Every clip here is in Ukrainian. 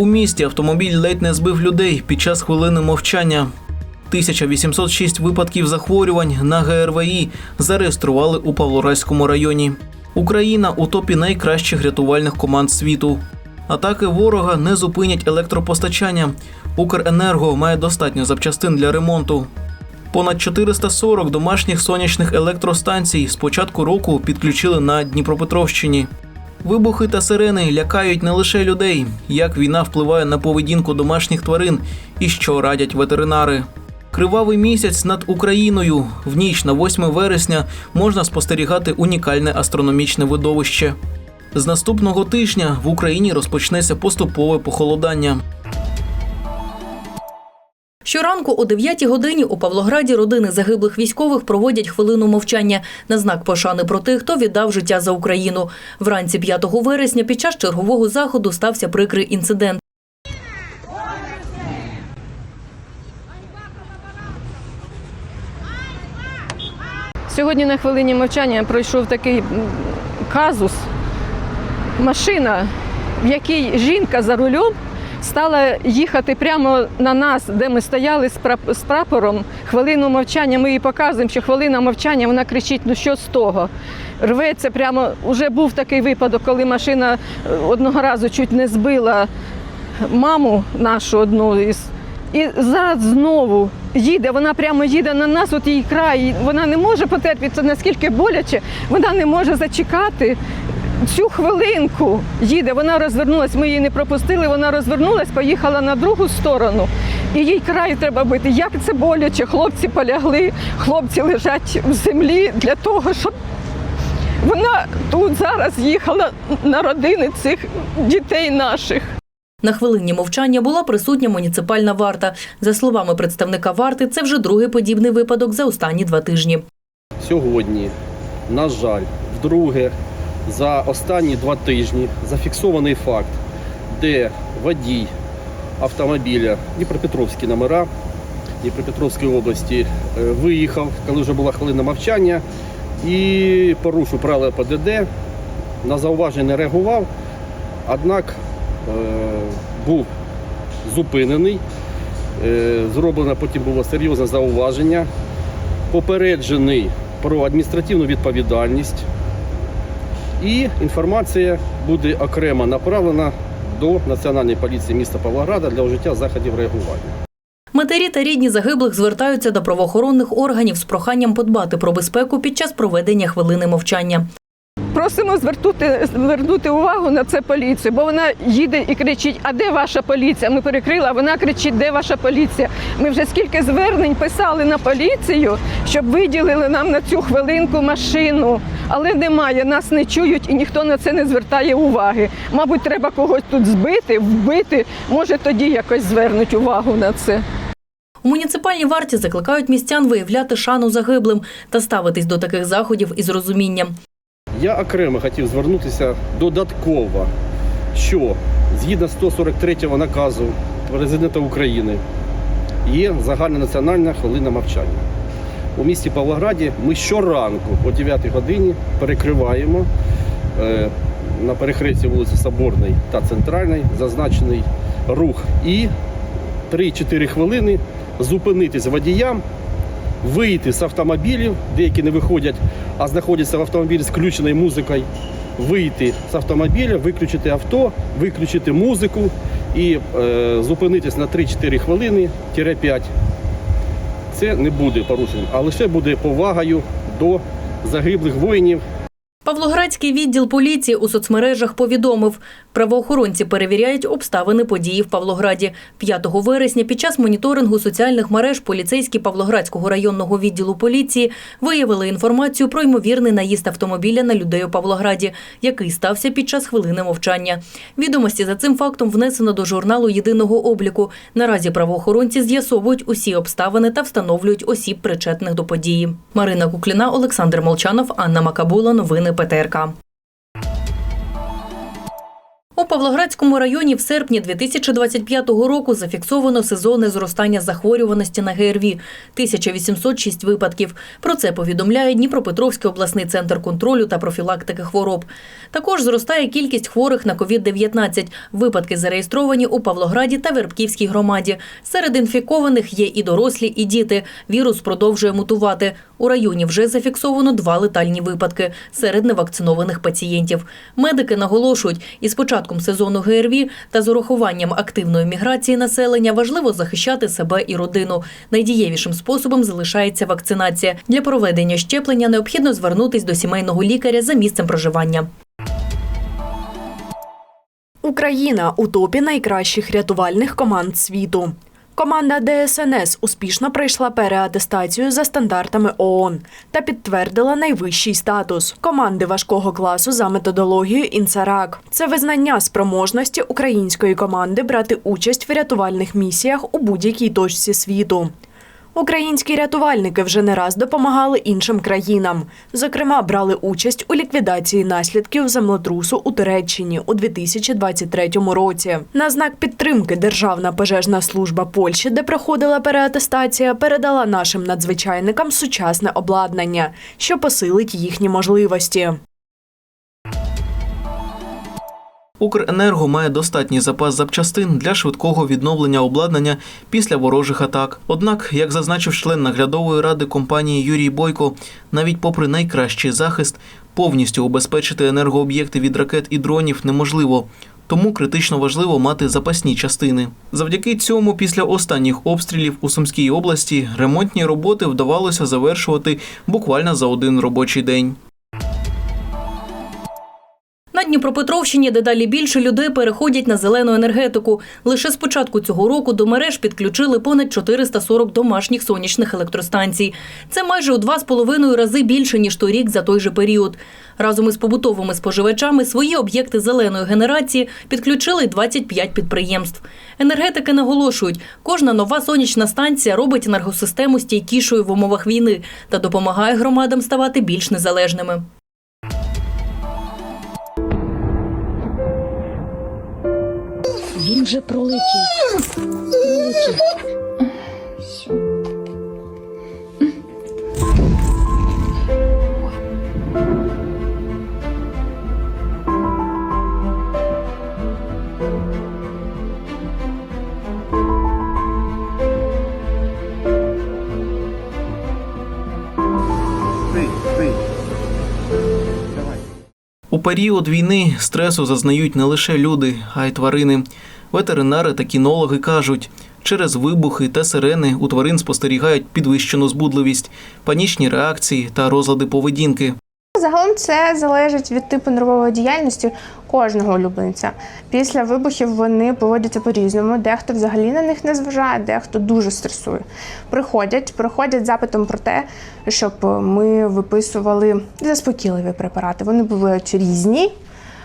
У місті автомобіль ледь не збив людей під час хвилини мовчання. 1806 випадків захворювань на ГРВІ зареєстрували у Павлоградському районі. Україна у топі найкращих рятувальних команд світу. Атаки ворога не зупинять електропостачання. Укренерго має достатньо запчастин для ремонту. Понад 440 домашніх сонячних електростанцій з початку року підключили на Дніпропетровщині. Вибухи та сирени лякають не лише людей, як війна впливає на поведінку домашніх тварин і що радять ветеринари. Кривавий місяць над Україною. В ніч на 8 вересня можна спостерігати унікальне астрономічне видовище. З наступного тижня в Україні розпочнеться поступове похолодання. Щоранку о 9 годині у Павлограді родини загиблих військових проводять хвилину мовчання на знак пошани про тих, хто віддав життя за Україну. Вранці 5 вересня під час чергового заходу стався прикрий інцидент. Сьогодні на хвилині мовчання пройшов такий казус. Машина, в якій жінка за рулем стала їхати прямо на нас, де ми стояли з прап- з прапором. Хвилину мовчання. Ми їй показуємо, що хвилина мовчання, вона кричить: ну що з того? Рветься прямо. Уже був такий випадок, коли машина е, одного разу чуть не збила маму нашу одну із. І зараз знову їде, вона прямо їде на нас, от її край, вона не може потерпіти, наскільки боляче, вона не може зачекати цю хвилинку. Їде, вона розвернулась, ми її не пропустили, вона розвернулась, поїхала на другу сторону. І їй край треба бити. Як це боляче? Хлопці полягли, хлопці лежать в землі для того, щоб вона тут зараз їхала на родини цих дітей наших. На хвилині мовчання була присутня муніципальна варта. За словами представника варти, це вже другий подібний випадок за останні два тижні. Сьогодні, на жаль, вдруге за останні два тижні зафіксований факт, де водій автомобіля Дніпропетровські номера Дніпропетровської області е, виїхав, коли вже була хвилина мовчання, і порушив правила ПДД, на зауваження не реагував, однак е, був зупинений. Е, Зроблено потім було серйозне зауваження попереджений про адміністративну відповідальність, і інформація буде окремо направлена до Національної поліції міста Павлограда для вжиття заходів реагування. Матері та рідні загиблих звертаються до правоохоронних органів з проханням подбати про безпеку під час проведення хвилини мовчання. Просимо звернути, звернути увагу на це поліцію, бо вона їде і кричить: А де ваша поліція? Ми перекрили, а вона кричить, де ваша поліція? Ми вже скільки звернень писали на поліцію, щоб виділили нам на цю хвилинку машину. Але немає, нас не чують і ніхто на це не звертає уваги. Мабуть, треба когось тут збити, вбити. Може, тоді якось звернуть увагу на це. У муніципальній варті закликають містян виявляти шану загиблим та ставитись до таких заходів із розумінням. Я окремо хотів звернутися додатково, що згідно 143 наказу президента України є загальнонаціональна хвилина мовчання. У місті Павлограді ми щоранку о 9 годині перекриваємо е, на перехресті вулиці Соборної та Центральної зазначений рух. І 3-4 хвилини зупинитись водіям, вийти з автомобілів, деякі не виходять, а знаходяться в автомобілі з включеною музикою, вийти з автомобіля, виключити авто, виключити музику і е, зупинитись на 3-4 хвилини 5. Це не буде порушенням, а лише буде повагою до загиблих воїнів, Павлоградський відділ поліції у соцмережах повідомив, правоохоронці перевіряють обставини події в Павлограді. 5 вересня під час моніторингу соціальних мереж поліцейські Павлоградського районного відділу поліції виявили інформацію про ймовірний наїзд автомобіля на людей у Павлограді, який стався під час хвилини мовчання. Відомості за цим фактом внесено до журналу єдиного обліку. Наразі правоохоронці з'ясовують усі обставини та встановлюють осіб, причетних до події. Марина Кукліна, Олександр Молчанов, Анна Макабула. Новини ПТРК. У Павлоградському районі в серпні 2025 року зафіксовано сезонне зростання захворюваності на ГРВІ – 1806 випадків. Про це повідомляє Дніпропетровський обласний центр контролю та профілактики хвороб. Також зростає кількість хворих на COVID-19. Випадки зареєстровані у Павлограді та Вербківській громаді. Серед інфікованих є і дорослі, і діти. Вірус продовжує мутувати. У районі вже зафіксовано два летальні випадки серед невакцинованих пацієнтів. Медики наголошують, із початком сезону ГРВІ та з урахуванням активної міграції населення важливо захищати себе і родину. Найдієвішим способом залишається вакцинація. Для проведення щеплення необхідно звернутись до сімейного лікаря за місцем проживання. Україна у топі найкращих рятувальних команд світу. Команда ДСНС успішно пройшла переатестацію за стандартами ООН та підтвердила найвищий статус команди важкого класу за методологією Інсарак. Це визнання спроможності української команди брати участь в рятувальних місіях у будь-якій точці світу. Українські рятувальники вже не раз допомагали іншим країнам. Зокрема, брали участь у ліквідації наслідків землетрусу у Туреччині у 2023 році. На знак підтримки Державна пожежна служба Польщі, де проходила переатестація, передала нашим надзвичайникам сучасне обладнання, що посилить їхні можливості. Укренерго має достатній запас запчастин для швидкого відновлення обладнання після ворожих атак. Однак, як зазначив член наглядової ради компанії Юрій Бойко, навіть попри найкращий захист, повністю убезпечити енергооб'єкти від ракет і дронів неможливо. Тому критично важливо мати запасні частини. Завдяки цьому, після останніх обстрілів у Сумській області ремонтні роботи вдавалося завершувати буквально за один робочий день. Дніпропетровщині дедалі більше людей переходять на зелену енергетику. Лише з початку цього року до мереж підключили понад 440 домашніх сонячних електростанцій. Це майже у два з половиною рази більше ніж торік за той же період. Разом із побутовими споживачами свої об'єкти зеленої генерації підключили й 25 підприємств. Енергетики наголошують, кожна нова сонячна станція робить енергосистему стійкішою в умовах війни та допомагає громадам ставати більш незалежними. Він вже пролетів. Пролетів. У період війни стресу зазнають не лише люди, а й тварини. Ветеринари та кінологи кажуть, через вибухи та сирени у тварин спостерігають підвищену збудливість, панічні реакції та розлади поведінки. Загалом це залежить від типу нервової діяльності кожного улюбленця. Після вибухів вони поводяться по-різному. Дехто взагалі на них не зважає, дехто дуже стресує. Приходять, приходять запитом про те, щоб ми виписували заспокійливі препарати. Вони бувають різні,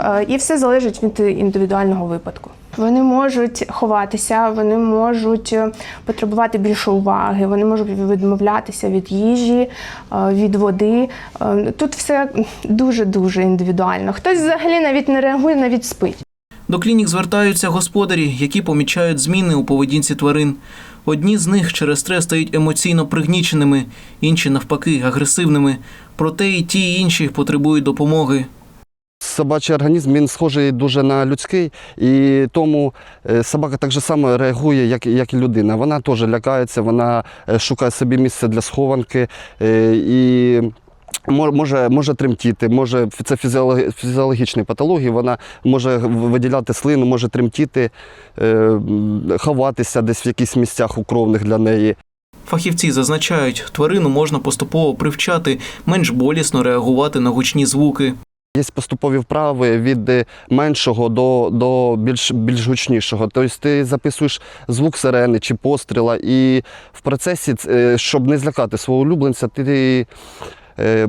е, і все залежить від індивідуального випадку. Вони можуть ховатися, вони можуть е, потребувати більше уваги, вони можуть відмовлятися від їжі, е, від води. Е, Тут все дуже дуже індивідуально. Хтось взагалі навіть не реагує, навіть спить. До клінік звертаються господарі, які помічають зміни у поведінці тварин. Одні з них через стрес стають емоційно пригніченими, інші навпаки агресивними. Проте і ті, і інші потребують допомоги. Собачий організм він схожий дуже на людський, і тому е, собака так же само реагує, як, як і людина. Вона теж лякається, вона е, шукає собі місце для схованки е, і може, може тремтіти, може це фізіологі- фізіологічні патології, вона може виділяти слину, може тремтіти, ховатися десь в якихось місцях укровних для неї. Фахівці зазначають, тварину можна поступово привчати, менш болісно реагувати на гучні звуки. Є поступові вправи від е, меншого до, до більш, більш гучнішого. Тобто ти записуєш звук сирени чи постріла, і в процесі, е, щоб не злякати свого улюбленця, ти е,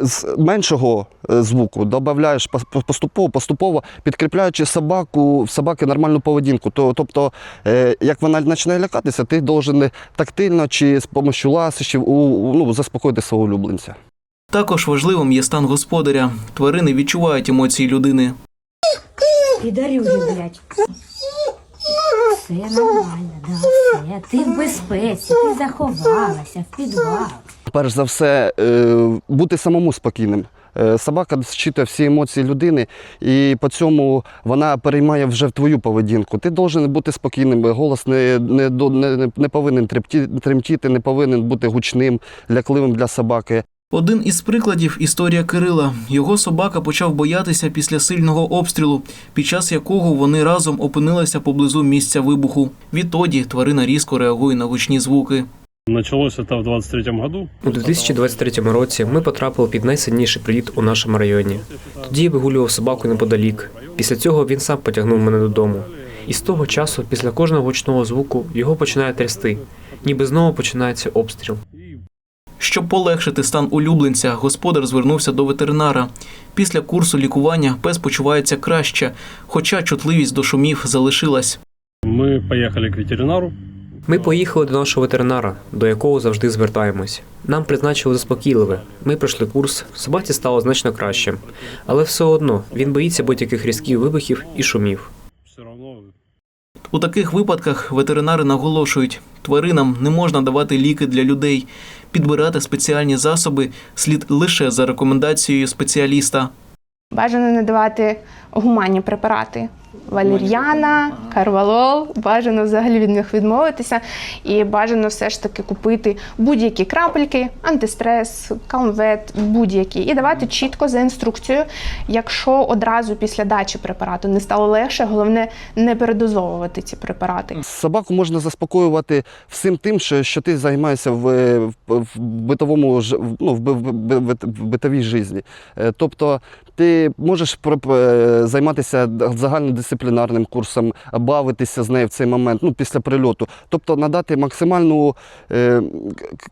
з меншого звуку додаєш поступово, поступово підкріпляючи собаку, в собаки нормальну поведінку. Тобто, як вона починає лякатися, ти должен тактильно чи з допомогою ласощів ну, заспокоїти свого улюбленця. Також важливим є стан господаря. Тварини відчувають емоції людини. Підарю люблять. Все нормально, да, все. Ти в безпеці, ти заховалася в підвал. Перш за все, е, бути самому спокійним. Е, Собака зчитує всі емоції людини, і по цьому вона переймає вже в твою поведінку. Ти повинен бути спокійним, голос не, не, не, не повинен тремтіти, не повинен бути гучним, лякливим для собаки. Один із прикладів історія Кирила. Його собака почав боятися після сильного обстрілу, під час якого вони разом опинилися поблизу місця вибуху. Відтоді тварина різко реагує на гучні звуки. Началось это в 23 году. У 2023 році ми потрапили під найсильніший приліт у нашому районі. Тоді я вигулював собаку неподалік. Після цього він сам потягнув мене додому. І з того часу, після кожного гучного звуку, його починає трясти, ніби знову починається обстріл. Щоб полегшити стан улюбленця, господар звернувся до ветеринара. Після курсу лікування пес почувається краще, хоча чутливість до шумів залишилась. Мы поехали к ветеринару. Ми поїхали до нашого ветеринара, до якого завжди звертаємось. Нам призначили заспокійливе. Ми пройшли курс, собаці стало значно краще. Але все одно він боїться будь-яких різких вибухів і шумів. У таких випадках ветеринари наголошують, тваринам не можна давати ліки для людей. Підбирати спеціальні засоби слід лише за рекомендацією спеціаліста. Бажано не давати гуманні препарати. Валір'яна, карвалол, бажано взагалі від них відмовитися, і бажано все ж таки купити будь-які крапельки, антистрес, калмвет, будь-які, і давати чітко за інструкцією. Якщо одразу після дачі препарату не стало легше, головне не передозовувати ці препарати. Собаку можна заспокоювати всім тим, що, що ти займаєшся в, в, битовому ж- в- ну, в, в, в битовій житті. Е, Тобто ти можеш е, займатися загальнодисциплінарним курсом, бавитися з нею в цей момент, ну, після прильоту. Тобто надати максимальну, е,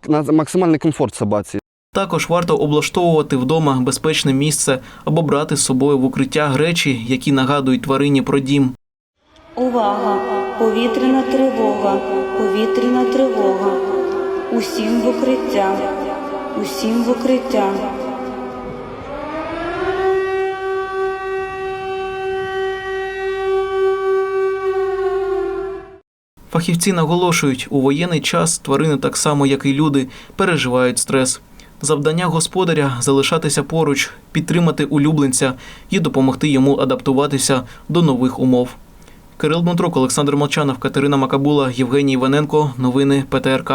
к- максимальний комфорт собаці. Також варто облаштовувати вдома безпечне місце або брати з собою в укриття речі, які нагадують тварині про дім. Увага! Повітряна тривога! Повітряна тривога! Усім в укриття! Усім в укриття! Фахівці наголошують, у воєнний час тварини, так само як і люди, переживають стрес. Завдання господаря залишатися поруч, підтримати улюбленця і допомогти йому адаптуватися до нових умов. Кирил Дмитрук, Олександр Молчанов, Катерина Макабула, Євгеній Іваненко. Новини ПТРК.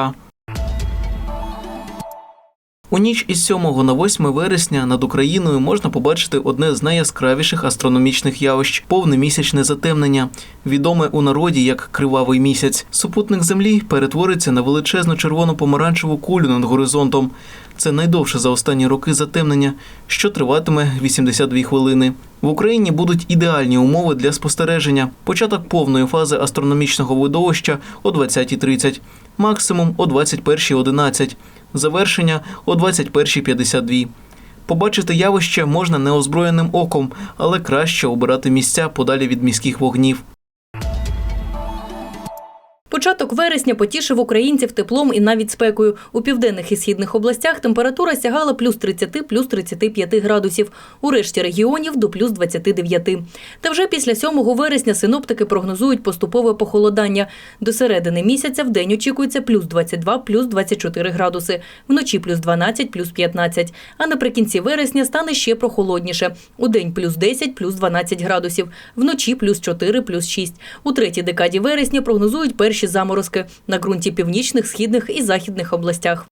У ніч із 7 на 8 вересня над Україною можна побачити одне з найяскравіших астрономічних явищ повне місячне затемнення, відоме у народі як кривавий місяць. Супутник Землі перетвориться на величезну червону помаранчеву кулю над горизонтом. Це найдовше за останні роки затемнення, що триватиме 82 хвилини. В Україні будуть ідеальні умови для спостереження. Початок повної фази астрономічного видовища о 20.30, максимум о 21.11 завершення о 21.52. Побачити явище можна неозброєним оком, але краще обирати місця подалі від міських вогнів. Початок вересня потішив українців теплом і навіть спекою. У південних і східних областях температура сягала плюс 30, плюс 35 градусів. У решті регіонів до плюс 29. Та вже після 7 вересня синоптики прогнозують поступове похолодання. До середини місяця в день очікується плюс 22, плюс 24 градуси. Вночі плюс 12, плюс 15. А наприкінці вересня стане ще прохолодніше. У день плюс 10, плюс 12 градусів. Вночі плюс 4, плюс 6. У третій декаді вересня прогнозують перші заморозки на ґрунті північних, східних і західних областях.